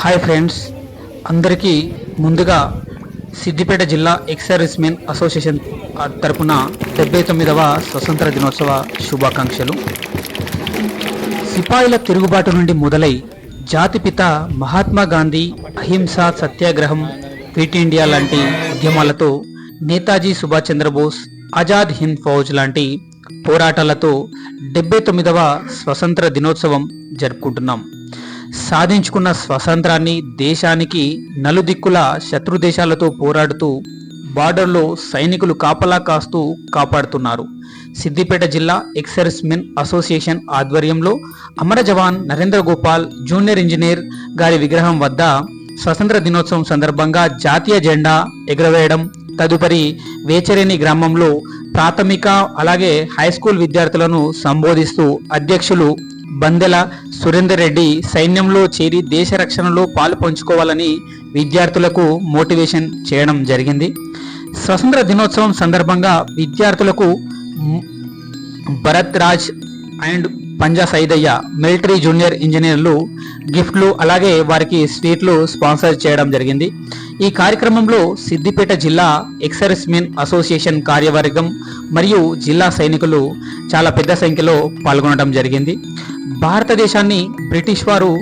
Hi friends. అందరికీ ముందుగా సిద్దిపేట జిల్లా ఎక్సర్విస్ మెన్ అసోసియేషన్ తరపున డెబ్బై తొమ్మిదవ స్వతంత్ర దినోత్సవ శుభాకాంక్షలు. సిపాయిల తిరుగుబాటు నుండి మొదలై జాతిపిత మహాత్మా గాంధీ అహింస సత్యాగ్రహం క్విట్ ఇండియా లాంటి ఉద్యమాలతో నేతాజీ సుభాష్ చంద్రబోస్ ఆజాద్ హింద్ ఫౌజ్ లాంటి పోరాటాలతో డెబ్బై తొమ్మిదవ స్వతంత్ర దినోత్సవం జరుపుకుంటున్నాం. సాధించుకున్న స్వతంత్రాన్ని దేశానికి నలుదిక్కుల శత్రు దేశాలతో పోరాడుతూ బార్డర్లో సైనికులు కాపలా కాస్తూ కాపాడుతున్నారు. సిద్దిపేట జిల్లా ఎక్సర్స్మెన్ అసోసియేషన్ ఆధ్వర్యంలో అమర జవాన్ నరేంద్ర గోపాల్ జూనియర్ ఇంజనీర్ గారి విగ్రహం వద్ద స్వతంత్ర దినోత్సవం సందర్భంగా జాతీయ జెండా ఎగురవేయడం తదుపరి వేచరేని గ్రామంలో ప్రాథమిక అలాగే హై స్కూల్ విద్యార్థులను సంబోధిస్తూ అధ్యక్షులు బందెల సురేందర్ రెడ్డి సైన్యంలో చేరి దేశ రక్షణలో పాలు పంచుకోవాలని విద్యార్థులకు మోటివేషన్ చేయడం జరిగింది. స్వతంత్ర దినోత్సవం సందర్భంగా విద్యార్థులకు Bharat Raj and Panja Saidaiah military junior ఇంజనీర్లు గిఫ్ట్లు అలాగే వారికి స్వీట్లు స్పాన్సర్ చేయడం జరిగింది. ఈ కార్యక్రమంలో సిద్దిపేట జిల్లా ఎక్సర్స్మెన్ అసోసియేషన్ కార్యవర్గం మరియు జిల్లా సైనికులు చాలా పెద్ద సంఖ్యలో పాల్గొనడం జరిగింది. భారతదేశాన్ని బ్రిటిష్ వారు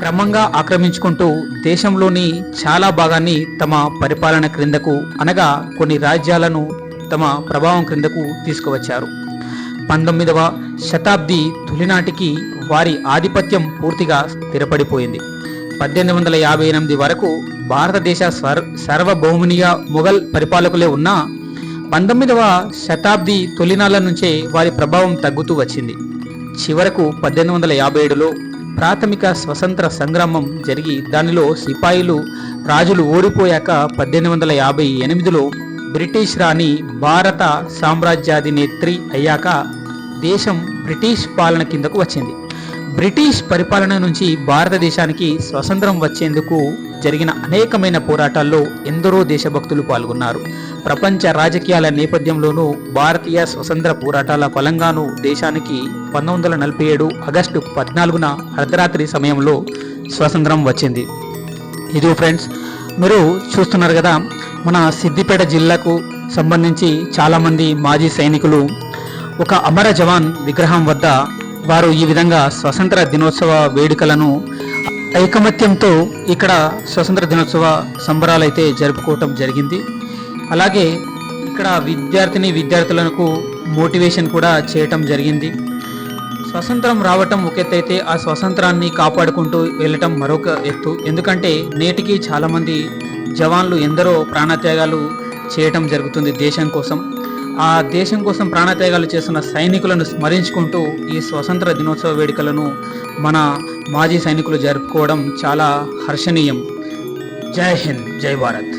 క్రమంగా ఆక్రమించుకుంటూ దేశంలోని చాలా భాగాన్ని తమ పరిపాలన క్రిందకు అనగా కొన్ని రాజ్యాలను తమ ప్రభావం క్రిందకు తీసుకువచ్చారు. పంతొమ్మిదవ శతాబ్ది తొలినాటికి వారి ఆధిపత్యం పూర్తిగా స్థిరపడిపోయింది. పద్దెనిమిది వందల యాభై ఎనిమిది వరకు భారతదేశ స్వర్ సార్వభౌమునిగా మొఘల్ పరిపాలకులే ఉన్నా పంతొమ్మిదవ శతాబ్ది తొలినాళ్ళ నుంచే వారి ప్రభావం తగ్గుతూ వచ్చింది. చివరకు పద్దెనిమిది వందల యాభై ఏడులో ప్రాథమిక స్వతంత్ర సంగ్రామం జరిగి దానిలో సిపాయిలు రాజులు ఓడిపోయాక పద్దెనిమిది వందల యాభై ఎనిమిదిలో బ్రిటిష్ రాణి భారత సామ్రాజ్యాధినేత్రి అయ్యాక దేశం బ్రిటిష్ పాలన కిందకు వచ్చింది. బ్రిటిష్ పరిపాలన నుంచి భారతదేశానికి స్వతంత్రం వచ్చేందుకు జరిగిన అనేకమైన పోరాటాల్లో ఎందరో దేశభక్తులు పాల్గొన్నారు. ప్రపంచ రాజకీయాల నేపథ్యంలోనూ భారతీయ స్వతంత్ర పోరాటాల ఫలంగాను దేశానికి పంతొమ్మిది వందల నలభై ఏడు ఆగస్టు పద్నాలుగున అర్ధరాత్రి సమయంలో స్వతంత్రం వచ్చింది. ఇది ఫ్రెండ్స్ మీరు చూస్తున్నారు కదా మన సిద్దిపేట జిల్లాకు సంబంధించి చాలామంది మాజీ సైనికులు ఒక అమర జవాన్ విగ్రహం వద్ద వారు ఈ విధంగా స్వతంత్ర దినోత్సవ వేడుకలను ఐకమత్యంతో ఇక్కడ స్వతంత్ర దినోత్సవ సంబరాలు అయితే జరుపుకోవటం జరిగింది. అలాగే ఇక్కడ విద్యార్థిని విద్యార్థులకు మోటివేషన్ కూడా చేయటం జరిగింది. స్వతంత్రం రావటం ఒక ఎత్తు అయితే ఆ స్వతంత్రాన్ని కాపాడుకుంటూ వెళ్ళటం మరొక ఎత్తు. ఎందుకంటే నేటికి చాలామంది జవాన్లు ఎందరో ప్రాణత్యాగాలు చేయటం జరుగుతుంది దేశం కోసం. ఆ దేశం కోసం ప్రాణత్యాగాలు చేస్తున్న సైనికులను స్మరించుకుంటూ ఈ స్వతంత్ర దినోత్సవ వేడుకలను మన మాజీ సైనికులు జరుపుకోవడం చాలా హర్షణీయం. జై హింద్ జై భారత్.